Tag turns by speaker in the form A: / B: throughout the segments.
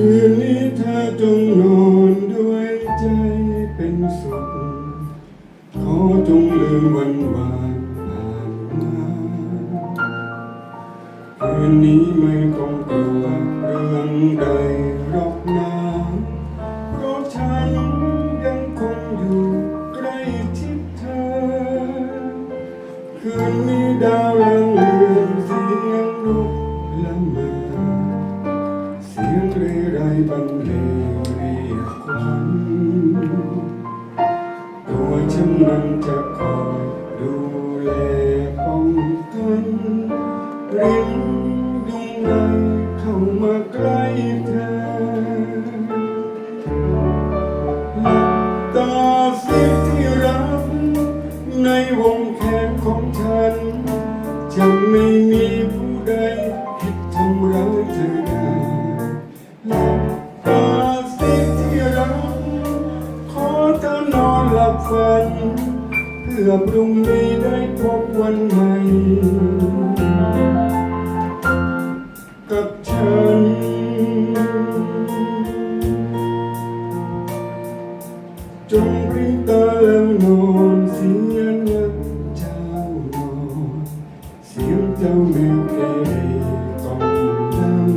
A: คืนนี้เธอจงนอนด้วยใจเป็นสุข ขอจงลืมวันวานผ่านมาคืนนี้ไม่ต้องกลัวเรื่องใดหรอกนะเพราะฉันยังคงอยู่ใกล้ชิดเธอ คืนนี้ดาวลัง บรรเลงเรียกขวัญตัวฉันนั้นจะคอยดูแลป้องกันริมยุงไรเข้ามาใกล้เธอหลับตาสีที่รักในวงแขนของฉันจะไม่มี บฝัน เพื่อพรุ่งนี้ได้พบวันใหม่ กับฉัน จงพริ้งตาแล้วนอนเสียงนักเจ้านอนเสียงเจ้าแมวเกเรก้องดัง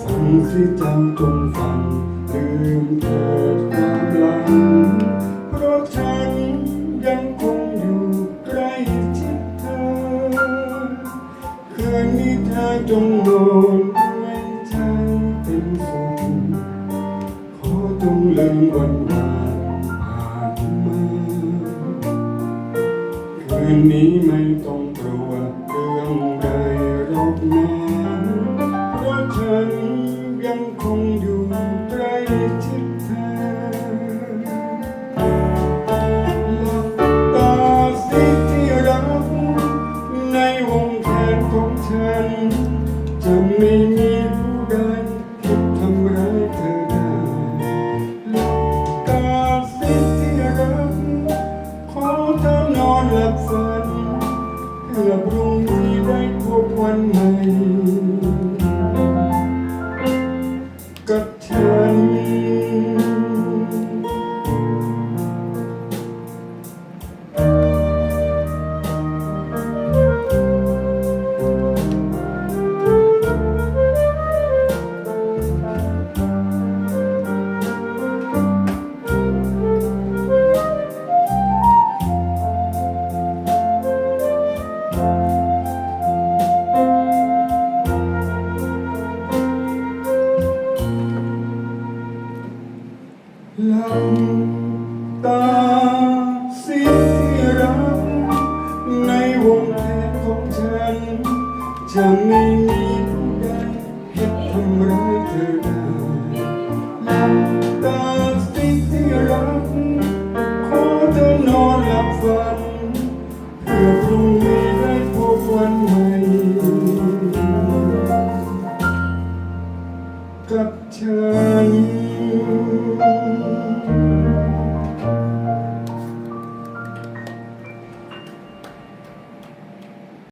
A: ฟังสิเจ้าจงฟังลืมเถิด เธอจงนอนด้วยใจเป็นสุขขอจงลืมวันวานผ่านมาคืนนี้ไม่ต้องกลัวเรื่องใดหรอกนะ จะ ตาสิที่รักในวงแขนของฉันจะไม่มี